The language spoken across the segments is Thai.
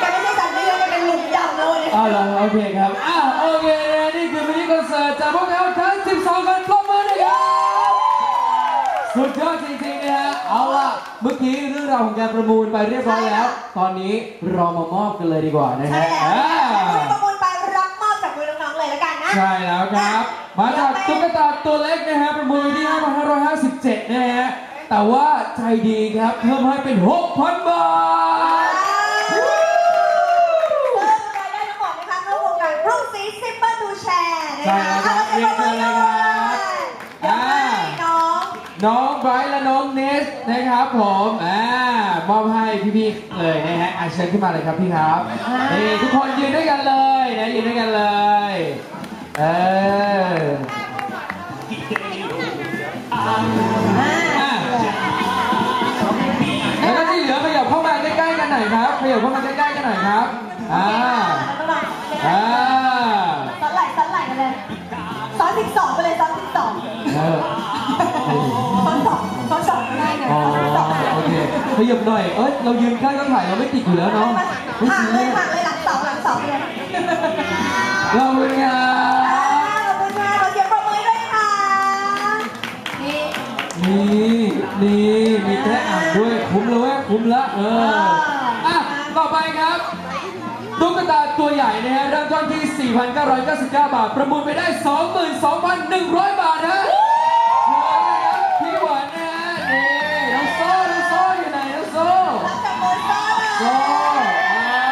แกไม่ใช่สัตว์เลี้ยงแกเป็นหลุมดำแล้วเนี่ยอ้าวเหรอโอเคครับอ้าวโอเคนะนี่คือมินิคอนเสิร์ตจากพวกเราทั้ง 12 คนปรบมือด้วยครับสุดยอดจริงๆนะฮะเอาล่ะเมื่อกี้เรื่องราวของการประมูลไปเรียบร้อยแล้ว ตอนนี้เรามามอบกันเลยดีกว่านะใช่ฮะแล้วอ่าคุณประมูลไปรับมอบจากมือน้องๆเลยแล้วกันนะ ใช่แล้วครับ มาจากตุ๊กตาตัวเล็กนะฮะประมูลที่ 5,557นะฮะ แต่ว่าใจดีครับเพิ่มให้เป็น 6,000 บาท เริ่มรายได้ทั้งหมดนะคะเข้าโครงการรุ่งสีซิมเปิลดูแชร์นะใช่คะแล้วครับเรียนเชิญเลยครับ เดี๋ยวให้น้องน้องไบรท์และน้องเนสนะครับผมอ่ามอบให้พี่ๆเลยนะฮะอะเชิญขึ้นมาเลยครับพี่ครับนี่ทุกคนยืนด้วยกันเลยนะยืนด้วยกันเลยเออ อ เข้ามาใกล้ๆกันหน่อยครับ อ่าแล้วก็มาอ่าซ้อนไหลซ้อนไหลกันเลยซ้อนสิบสองไปเลยซ้อนสิบสองเออซ้อนสองซ้อนสองก็ได้ไงอ๋อซ้อนสองโอเคขยับหน่อย เอ้ย เรายืนใกล้ก็ถ่ายเราไม่ติดอยู่แล้วเนาะไม่ห่างซีเลเรียยสห่างเลยหลังเสาหลังเสาเลยเราเป็นไงอ่าขอบคุณค่ะขอเสียงปรบมือด้วยค่ะนี่นี่ นี่ มีแค่อ่านด้วย คุ้มเลยเว้ยคุ้มละเอออะต่อไป ครับตุ๊กตาตัวใหญ่นะฮะเริ่มต้นที่ 4,999 บาท ประมูลไปได้ 22,100 บาทฮะเชิญเลยครับพี่หวานนะฮะนี่น้องโซ่น้องโซ่อยู่ไหนน้องโซ่โซ่อ่า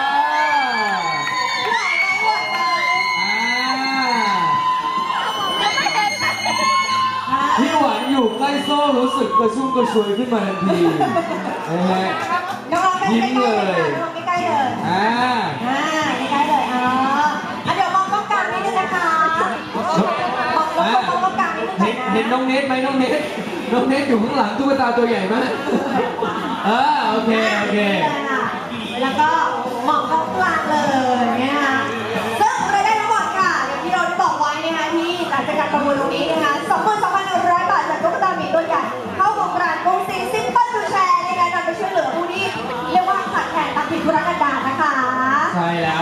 อ่าพี่หวานอยู่ใกล้โซ่รู้สึกกระชุ่มกระชวยขึ้นมาทันทีนะฮะยิ้มเลย องๆใกล้ๆเลยอ่าอ่าใกล้ๆเลยอ๋ออะเดี๋ยวมองกล้องกลางนิดนึงนะคะมองมองมองกล้องกลางนิดนึงเห็นนะเห็นน้องเนทไหมน้องเนทน้องเนทอยู่ข้างหลังตุ๊กตาตัวใหญ่มากอ่าโอเคโอเค แล้วก็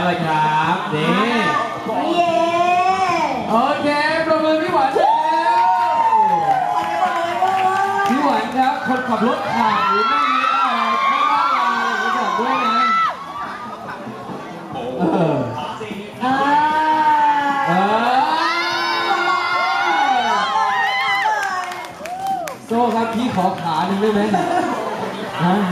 ช่แล้วเลยครับนี่เย้โอเคประมือพี่หวานแล้วขอเสียงปรบมือด้วยพี่หวานครับคนขับรถผ่านหรือไม่มีอะไรไม่ว่าลาอะไรก็บอกด้วยนะเอออ่าเออโซ่ครับพี่ขอขาหนึ่งได้ไหมนะ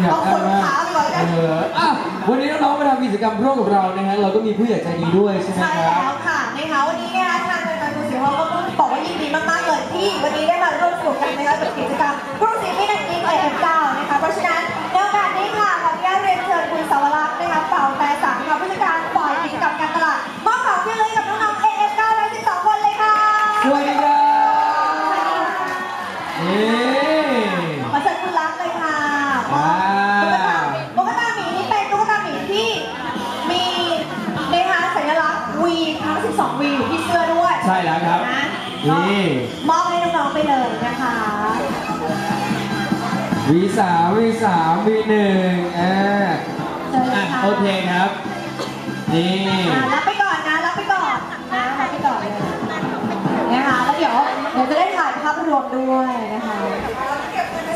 อยากได้มาก เอออะวันนี้น้องๆมาทำกิจกรรมร่วมกับเรานะฮะเราก็มีผู้ใหญ่ใจดีด้วยใช่ไหมใช่ครับ แล้วค่ะนะคะวันนี้นะคะทางรายการคุณสิงห์เราก็บอกว่ายินดีมากๆเลยที่วันนี้ได้มาร่วมสนุกกันนะคะกับกิจกรรมกรุงศรีมิตรอินเอ็มเก้านะคะเพราะฉะนั้น วีสามวีสามวีหนึ่งอ่าเชิญเลอะยค่ะโอเคครับ นี่อะรับไปก่อนนะ รับไปก่อนนะรับไปก่อนเลยนะคะแล้วเดี๋ยวเดี๋ยวจะได้ถ่ายภาพรวมด้วยนะคะ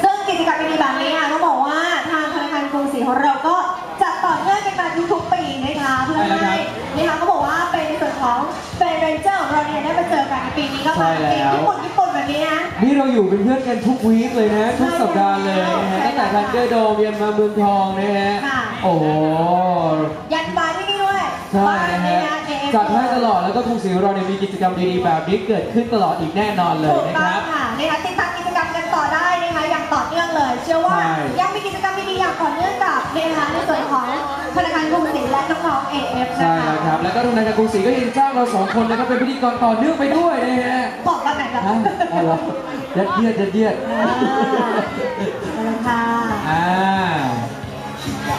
ซึ่งกิจกรรมดีๆแบบนี้ค่ะต้องบอกว่าทางธนาคารกรุงศรีของเราก็จัดต่อเนื่องกันมาทุกๆปีนะคะเพื่อให้นะคะก็บอกว่าเป็นในส่วนของเฟรนเรนเจอร์ของเราเนี่ยได้มาเจอกันในปีนี้ก็มาเป็นญี่ปุ่นญี่ปุ่นแบบ นี้นะนี่เราอยู่เป็นเพื่อนกันทุกวีคเลยนะ ทุกสัปดาห์เลยนะฮะตั้งแต่ทันเดอร์โดมยันมาเมืองทองนะฮะค่ะ โอ้โหยันบายที่นี่ด้วยใช่บ้านนะนี่ฮะนะ AF จัดให้ตลอดแล้วก็กรุงศรีของเราเนี่ยมีกิจกรรมดีๆแบบนี้เกิดขึ้นตลอดอีกแน่นอนเลยถูกนะต้คองรับ ค่ะนะคะติดตามกิจกรรมกันต่อได้นะคะอย่างต่อเนื่องเลย เชื่อว่าใช่ ยังมีกิจกรรมดีๆอย่างต่อเนื่องกับนะคะในส่วนของธนาคารกรุงศรีและน้องๆ AF นะใช่คะแล้วครับ แล้วก็ทางธนาคารกรุงศรีก็ยังจ้างเราสองคนนะครับเป็นพิธีกรต่อเนื่องไปด้วยนะฮะ บอก เอาเหรอยัดเยียดยัดเยียดอ่าเอาเลค่ะ อ่า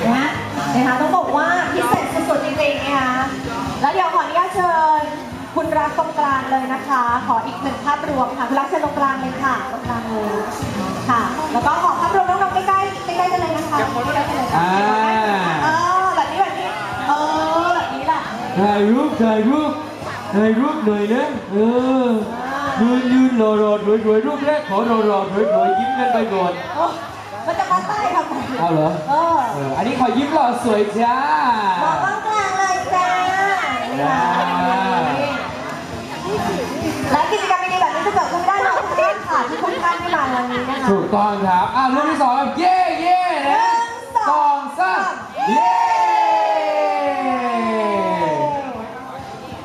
นะนะคะต้องบอกว่าพิเศษสุดๆจริงๆนะคะแล้วเดี๋ยวขออนุญาตเชิญ คุณรักตรงกลางเลยนะคะ ขออีกหนึ่งภาพรวมค่ะคุณรักเชิญตรงกลางเลยค่ะตรงกลางเลยค่ะ แล้วก็ขอภาพรวมน้องๆใกล้ๆใกล้ๆกันเลยนะคะใกล้ๆกันเลยค่ะอ่าแบบนี้แบบนี้เออแบบนี้แหละถ่ายรูปถ่ายรูปถ่ายรูปหน่อยนะเออ ยืนยืนรอรอรวยรวยรูปแรกขอรอรอรวยรวยยิ้มกันไปก่อนโอ้มันจะมาใต้ทำไมเอาเหรอเออเอออันนี้ขอยิ้มหล่อสวยจ้าบอกกลางๆเลยจ้าจ้าและกิจกรรมดีๆแบบนี้จะเกิดขึ้นได้เราทุกท่านค่ะที่ทุกท่านที่มาวันนี้นะคะถูกต้องครับอะรูปที่สองครับเย่เย่นะสองสามเย่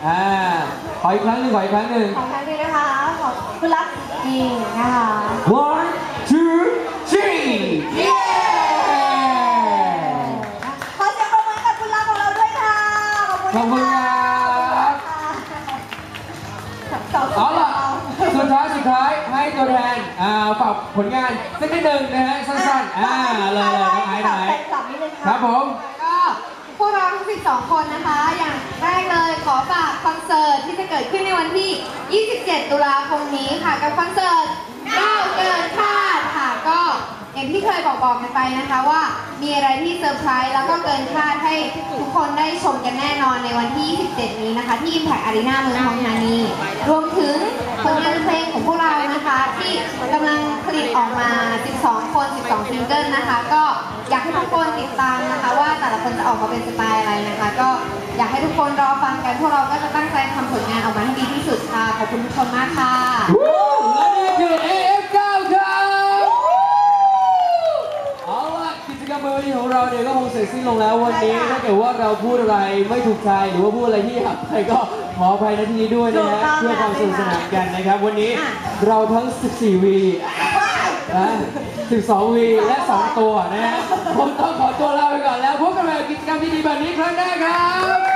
อ่าขออีกครั้งหนึ่งขออีกครั้งหนึ่ง คะขอบคุณรักดีนะคะ one two three เย่ขอเสียงปรบมือให้กับคุณรักของเราด้วยค่ะขอบคุณขอบคุณครับสองเอาล่ะสุดท้ายสุดท้ายให้ตัวแทนอ่าฝากผลงานสักนิดหนึ่งนะฮะสั้นๆอ่าเลยเลยน้องไอ้ไหนจับนิดนึงครับผม ก็พวกเราทั้ง 12 คนนะคะ อย่าง แรกเลยขอฝากคอนเสิร์ตที่จะเกิดขึ้นในวันที่ 27 ตุลาคมนี้ค่ะกับคอนเสิร์ตก้าเกินคาดค่ะก็อย่างที่เคยบอกบอกกันไปนะคะว่ามีอะไรที่เซอร์ไพรส์แล้วก็เกินคาดให้ทุกคนได้ชมกันแน่นอนในวันที่ 27 นี้นะคะ ที่ Impact Arena เมืองทองธานีรวมถึงผลงานเพลงของพวกเรานะคะ ที่กำลังผลิตออกมา 12 คน 12 ซิงเกิลนะคะ ก็อยากให้ทุกคนติดตามนะคะ ว่าแต่ละคนจะออกมาเป็นสไตล์อะไรนะคะ ก็ อยากให้ทุกคนรอฟังกันพวกเราก็จะตั้งใจทำผลงานออกมาให้ดีที่สุดค่ะ ขอบคุณทุกคนมากค่ะ และนี่คือ AF9 ครับเอาล่ะกิจกรรมวันนี้ของเราเนี่ยก็คงเสร็จสิ้นลงแล้ววันนี้ใช่ค่ะ ถ้าเกิดว่าเราพูดอะไรไม่ถูกใจหรือว่าพูดอะไรที่หยาบคายก็ขออภัยในที่นี้ด้วยนะถูกฮะต้องเพื่อความสนุกสนานกันนะครับ วันนี้อะ เราทั้ง 14 วี นะ12 วีและ 2 ตัวนะฮะ ผมต้องขอตัวลาไปก่อนแล้วพบกันใหม่กับกิจกรรมดีๆแบบนี้ครั้งหน้าครับ